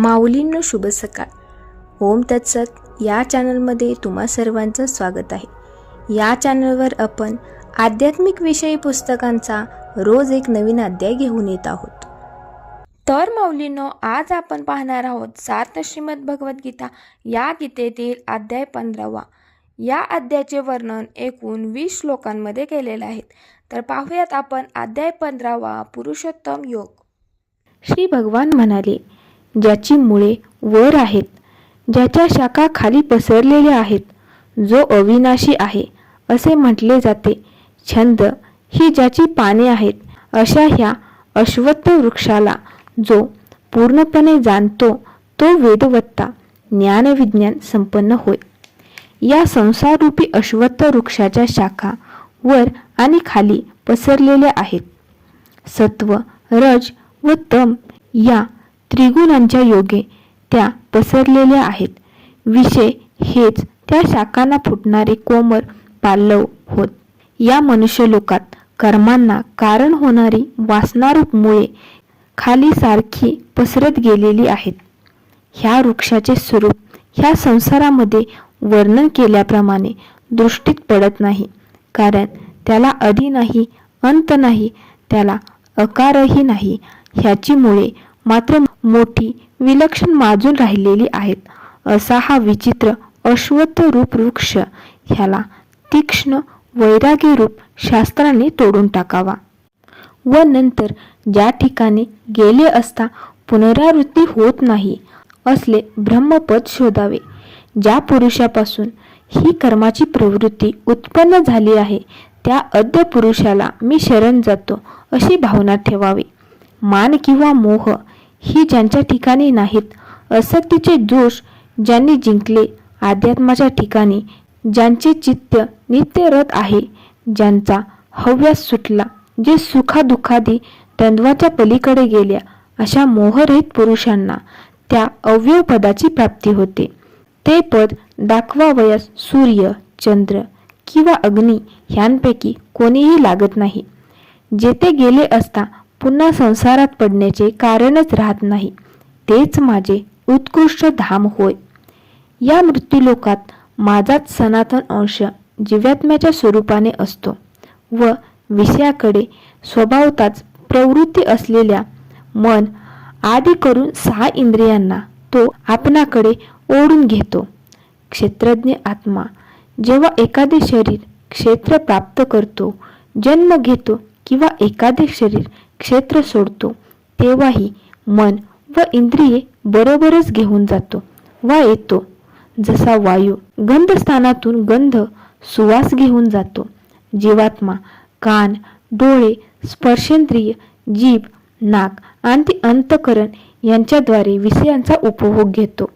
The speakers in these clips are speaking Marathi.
माऊलींनो शुभ सकाळ. ओम तत्सत. या चॅनलमध्ये तुम्हा सर्वांचं स्वागत आहे. या चॅनलवर आपण आध्यात्मिक विषयी पुस्तकांचा रोज एक नवीन अध्याय घेऊन येत आहोत. तर माऊलींनो आज आपण पाहणार आहोत सार्थ श्रीमद भगवद्गीता या गीतेतील अध्याय पंधरावा. या अध्यायाचे वर्णन एकूण वीस श्लोकांमध्ये केलेले आहेत. तर पाहूयात आपण अध्याय पंधरावा पुरुषोत्तम योग. श्री भगवान म्हणाले ज्याची मुळे वर आहेत ज्याच्या शाखा खाली पसरलेल्या आहेत जो अविनाशी आहे असे म्हटले जाते. छंद ही ज्याची पाने आहेत अशा ह्या अश्वत्थ वृक्षाला जो पूर्णपणे जाणतो तो वेदवत्ता ज्ञानविज्ञान संपन्न होय. या संसाररूपी अश्वत्थ वृक्षाच्या शाखा वर आणि खाली पसरलेल्या आहेत. सत्व रज व तम या त्रिगुणांच्या योगे त्या पसरलेल्या आहेत. विषय हेच त्या शाखांना फुटणारे कोमर पाल्लव होत. या मनुष्यलोकात कर्मांना कारण होणारी वासनारूप मुळे खाली सारखी पसरत गेलेली आहेत. ह्या वृक्षाचे स्वरूप ह्या संसारामध्ये वर्णन केल्याप्रमाणे दृष्टीत पडत नाही. कारण त्याला आधी नाही अंत नाही त्याला अकारही नाही. ह्याची मुळे मात्र मोठी विलक्षण माजून राहिलेली आहेत असा हा विचित्र अश्वत्थ रूप वृक्ष ह्याला तीक्ष्ण वैरागी रूप शास्त्राने तोडून टाकावा. व नंतर ज्या ठिकाणी गेले असता पुनरावृत्ती होत नाही असले ब्रह्मपद शोधावे ज्या पुरुषापासून ही कर्माची प्रवृत्ती उत्पन्न झाली आहे त्या अद्य पुरुषाला मी शरण जातो अशी भावना ठेवावी. मान किंवा मोह ही ज्यांच्या ठिकाणी नाहीत असक्तीचे दोष ज्यांनी जिंकले अध्यात्माच्या ठिकाणी ज्यांचे चित्त नित्यरत आहे ज्यांचा हव्यास सुटला जे सुखादुखादी द्वंद्वाच्या पलीकडे गेल्या अशा मोहरहित पुरुषांना त्या अव्यव पदाची प्राप्ती होते. ते पद दाखवावयास सूर्य चंद्र किंवा अग्नी ह्यांपैकी कोणीही लागत नाही. जेथे गेले असता पुन्हा संसारात पडण्याचे कारणच राहत नाही. तेच माझे उत्कृष्ट धाम होय. या मृत्यूलोकात माझाच सनातन अंश जीवात्म्याच्या स्वरूपाने असतो व विषयाकडे स्वभावताच प्रवृत्ती असलेल्या मन आदी करून सहा इंद्रियांना तो आपणाकडे ओढून घेतो. क्षेत्रज्ञ आत्मा जेव्हा एखादे शरीर क्षेत्र प्राप्त करतो जन्म घेतो किंवा एखादे शरीर क्षेत्र सोडतो तेव्हाही मन व इंद्रिये बरोबरच घेऊन जातो. वा येतो. जसा वायू गंधस्थानातून गंध सुवास घेऊन जातो. जीवात्मा कान डोळे स्पर्शेंद्रिय जीभ नाक आणि अंतकरण यांच्याद्वारे विषयांचा उपभोग घेतो.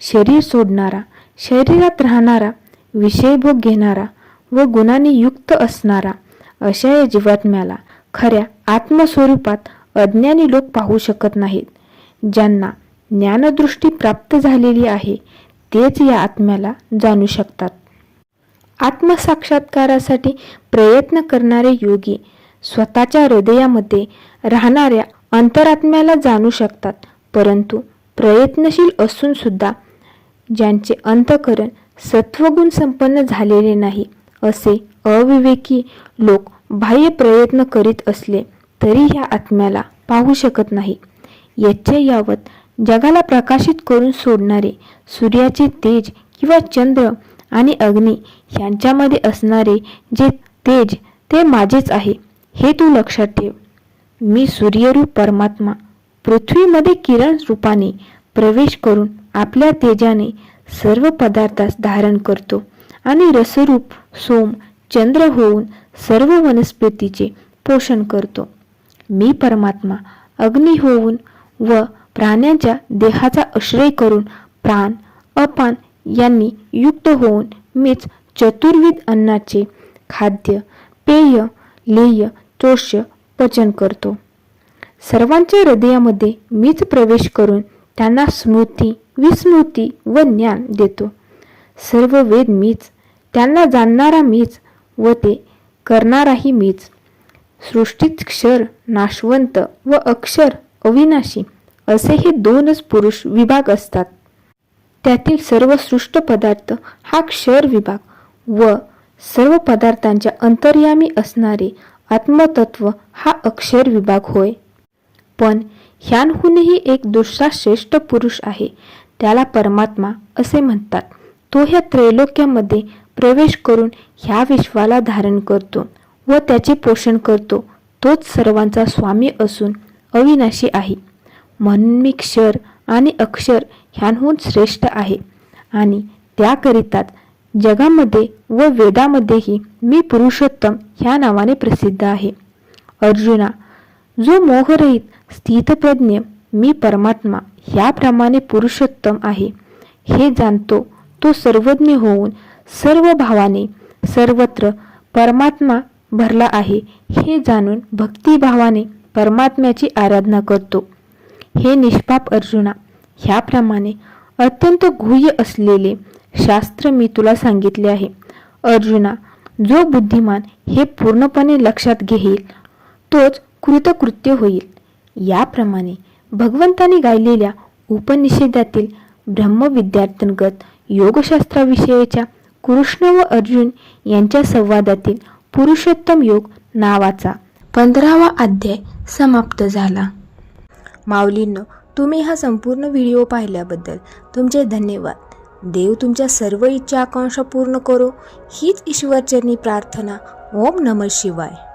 शरीर सोडणारा शरीरात राहणारा विषयभोग घेणारा व गुणांनी युक्त असणारा अशा या जीवात्म्याला खऱ्या आत्मस्वरूपात अज्ञानी लोक पाहू शकत नाहीत. ज्यांना ज्ञानदृष्टी प्राप्त झालेली आहे तेच या आत्म्याला जाणू शकतात. आत्मसाक्षात्कारासाठी प्रयत्न करणारे योगी स्वतःच्या हृदयामध्ये राहणाऱ्या अंतरात्म्याला जाणू शकतात परंतु प्रयत्नशील असून सुद्धा ज्यांचे अंतकरण सत्वगुण संपन्न झालेले नाही असे अविवेकी लोक बाह्य प्रयत्न करीत असले तरी ह्या आत्म्याला पाहू शकत नाही. याचे यावत जगाला प्रकाशित करून सोडणारे सूर्याचे तेज किंवा चंद्र आणि अग्नी यांच्यामध्ये असणारे जे तेज ते माझेच आहे हे तू लक्षात ठेव. मी सूर्यरूप परमात्मा पृथ्वीमध्ये किरण रूपाने प्रवेश करून आपल्या तेजाने सर्व पदार्थास धारण करतो आणि रसरूप सोम चंद्र होऊन सर्व वनस्पतीचे पोषण करतो. मी परमात्मा अग्नी होऊन व प्राण्यांच्या देहाचा आश्रय करून प्राण अपान यांनी युक्त होऊन मीच चतुर्विध अन्नाचे खाद्य पेय लेय चोष्य पचन करतो. सर्वांच्या हृदयामध्ये मीच प्रवेश करून त्यांना स्मृती विस्मृती व ज्ञान देतो. सर्व वेद मीच त्यांना जाणणारा मीच व ते करणाराही मीच. सृष्टीत क्षर नाशवंत व अक्षर अविनाशी असे हे दोनच पुरुष विभाग असतात. त्यातील सर्व सृष्ट पदार्थ हा क्षर विभाग व सर्व पदार्थांच्या अंतर्यामी असणारे आत्मतत्व हा अक्षर विभाग होय. पण ह्यांहूनही एक दुसरा श्रेष्ठ पुरुष आहे त्याला परमात्मा असे म्हणतात. तो ह्या त्रैलोक्यामध्ये प्रवेश करून ह्या विश्वाला धारण करतो व त्याचे पोषण करतो. तोच सर्वांचा स्वामी असून अविनाशी आहे. म्हणून मी क्षर आणि अक्षर ह्यांहून श्रेष्ठ आहे आणि त्याकरिताच जगामध्ये व वेदामध्येही मी पुरुषोत्तम ह्या नावाने प्रसिद्ध आहे. अर्जुना जो मोहरहित स्थितप्रज्ञ मी परमात्मा ह्याप्रमाणे पुरुषोत्तम आहे. हे जाणतो तो सर्वज्ञ होऊन सर्व भावाने सर्वत्र परमात्मा भरला आहे हे जाणून भक्तिभावाने परमात्म्याची आराधना करतो. हे निष्पाप अर्जुना ह्याप्रमाणे अत्यंत गुह्य असलेले शास्त्र मी तुला सांगितले आहे. अर्जुना जो बुद्धिमान हे पूर्णपणे लक्षात घेईल तोच कृतकृत्य होईल. याप्रमाणे भगवंताने गायलेल्या उपनिषेदातील ब्रह्मविद्यार्थ्यांगत योगशास्त्राविषयीच्या कृष्ण व अर्जुन यांच्या संवादातील पुरुषोत्तम योग नावाचा पंधरावा अध्याय समाप्त झाला. माऊलींनो तुम्ही हा संपूर्ण व्हिडिओ पाहिल्याबद्दल तुमचे धन्यवाद. देव तुमच्या सर्व इच्छा आकांक्षा पूर्ण करो. हीच ईश्वरचरणी प्रार्थना. ओम नमः शिवाय.